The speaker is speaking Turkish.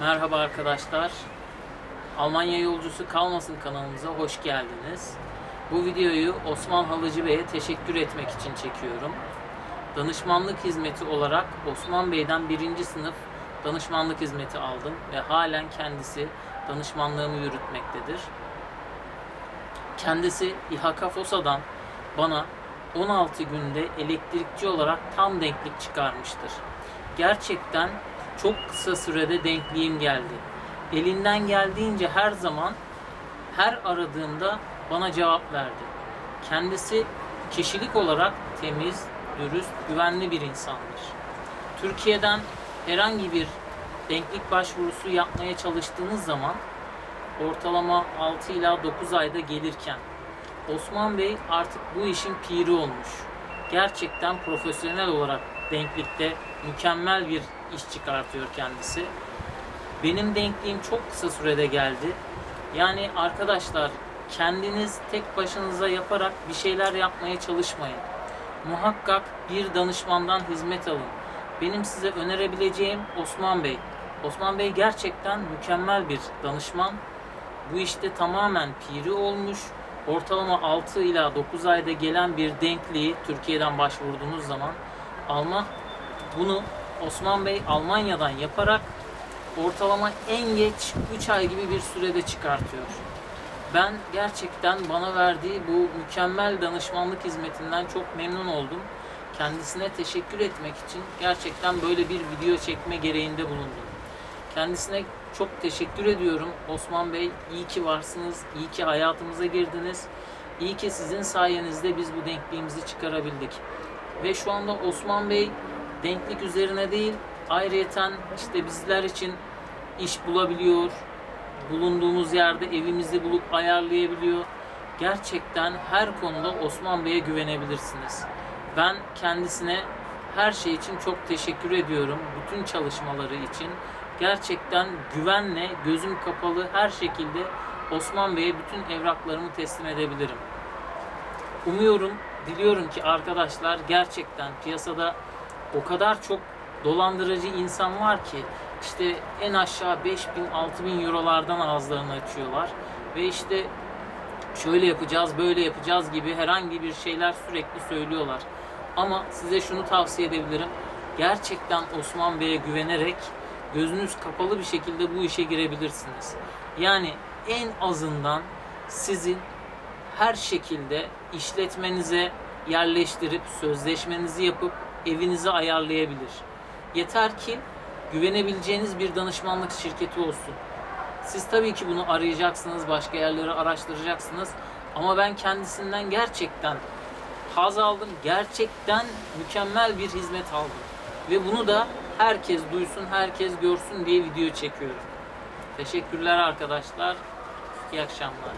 Merhaba arkadaşlar. Almanya yolcusu kalmasın kanalımıza hoş geldiniz. Bu videoyu Osman Halıcı Bey'e teşekkür etmek için çekiyorum. Danışmanlık hizmeti olarak Osman Bey'den birinci sınıf danışmanlık hizmeti aldım ve halen kendisi danışmanlığımı yürütmektedir. Kendisi İHK FOSA'dan bana 16 günde elektrikçi olarak tam denklik çıkarmıştır. Gerçekten çok kısa sürede denkliğim geldi. Elinden geldiğince her zaman her aradığımda bana cevap verdi. Kendisi kişilik olarak temiz, dürüst, güvenli bir insandır. Türkiye'den herhangi bir denklik başvurusu yapmaya çalıştığınız zaman ortalama 6 ila 9 ayda gelirken Osman Bey artık bu işin piri olmuş. Gerçekten profesyonel olarak denklikte mükemmel bir iş çıkartıyor kendisi. Benim denkliğim çok kısa sürede geldi. Yani arkadaşlar kendiniz tek başınıza yaparak bir şeyler yapmaya çalışmayın. Muhakkak bir danışmandan hizmet alın. Benim size önerebileceğim Osman Bey. Osman Bey gerçekten mükemmel bir danışman. Bu işte tamamen piri olmuş. Ortalama 6 ila 9 ayda gelen bir denkliği Türkiye'den başvurduğunuz zaman alma bunu Osman Bey Almanya'dan yaparak ortalama en geç 3 ay gibi bir sürede çıkartıyor. Ben gerçekten bana verdiği bu mükemmel danışmanlık hizmetinden çok memnun oldum. Kendisine teşekkür etmek için gerçekten böyle bir video çekme gereğinde bulundum. Kendisine çok teşekkür ediyorum. Osman Bey iyi ki varsınız, iyi ki hayatımıza girdiniz. İyi ki sizin sayenizde biz bu denkliğimizi çıkarabildik. Ve şu anda Osman Bey denklik üzerine değil, ayrıyeten işte bizler için iş bulabiliyor, bulunduğumuz yerde evimizi bulup ayarlayabiliyor. Gerçekten her konuda Osman Bey'e güvenebilirsiniz. Ben kendisine her şey için çok teşekkür ediyorum. Bütün çalışmaları için. Gerçekten güvenle, gözüm kapalı her şekilde Osman Bey'e bütün evraklarımı teslim edebilirim. Umuyorum, diliyorum ki arkadaşlar gerçekten piyasada o kadar çok dolandırıcı insan var ki işte en aşağı 5000 6000 eurolardan ağızlarını açıyorlar ve işte şöyle yapacağız, böyle yapacağız gibi herhangi bir şeyler sürekli söylüyorlar. Ama size şunu tavsiye edebilirim. Gerçekten Osman Bey'e güvenerek gözünüz kapalı bir şekilde bu işe girebilirsiniz. Yani en azından sizin her şekilde işletmenize yerleştirip sözleşmenizi yapıp evinizi ayarlayabilir. Yeter ki güvenebileceğiniz bir danışmanlık şirketi olsun. Siz tabii ki bunu arayacaksınız, başka yerleri araştıracaksınız. Ama ben kendisinden gerçekten haz aldım. Gerçekten mükemmel bir hizmet aldım. Ve bunu da herkes duysun, herkes görsün diye video çekiyorum. Teşekkürler arkadaşlar. İyi akşamlar.